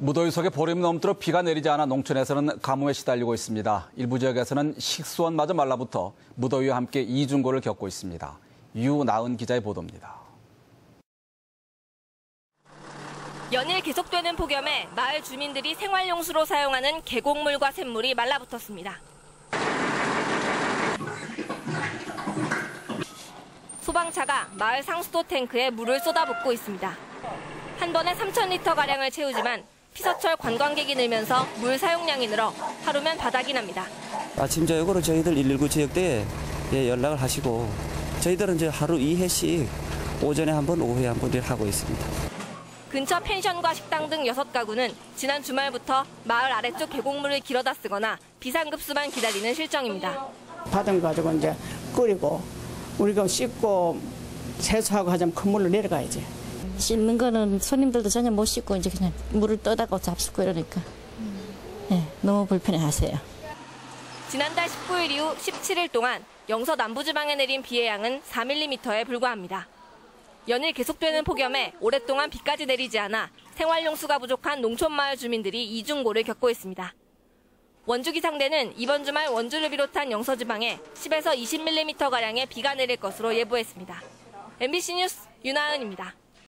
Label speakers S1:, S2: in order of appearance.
S1: 무더위 속에 보름 넘도록 비가 내리지 않아 농촌에서는 가뭄에 시달리고 있습니다. 일부 지역에서는 식수원마저 말라붙어 무더위와 함께 이중고를 겪고 있습니다. 유나은 기자의 보도입니다.
S2: 연일 계속되는 폭염에 마을 주민들이 생활용수로 사용하는 계곡물과 샘물이 말라붙었습니다. 소방차가 마을 상수도 탱크에 물을 쏟아붓고 있습니다. 한 번에 3,000리터 가량을 채우지만 피서철 관광객이 늘면서 물 사용량이 늘어 하루면 바닥이 납니다.
S3: 아침 저녁으로 저희들 119 지역대에 예, 연락을 하시고 저희들은 이제 하루 2회씩 오전에 한 번, 오후에 한 번 하고 있습니다.
S2: 근처 펜션과 식당 등 6가구는 지난 주말부터 마을 아래쪽 계곡물을 길어다 쓰거나 비상급수만 기다리는 실정입니다.
S4: 받은 거 가지고 이제 끓이고 우리가 씻고 세수하고 하자면 큰 물로 내려가야지.
S5: 씻는 거는 손님들도 전혀 못 씻고 이제 그냥 물을 떠다가 잡수고 이러니까 예, 너무 불편해하세요.
S2: 지난달 19일 이후 17일 동안 영서 남부지방에 내린 비의 양은 4mm에 불과합니다. 연일 계속되는 폭염에 오랫동안 비까지 내리지 않아 생활용수가 부족한 농촌마을 주민들이 이중고를 겪고 있습니다. 원주기상대는 이번 주말 원주를 비롯한 영서지방에 10에서 20mm가량의 비가 내릴 것으로 예보했습니다. MBC 뉴스 윤하은입니다.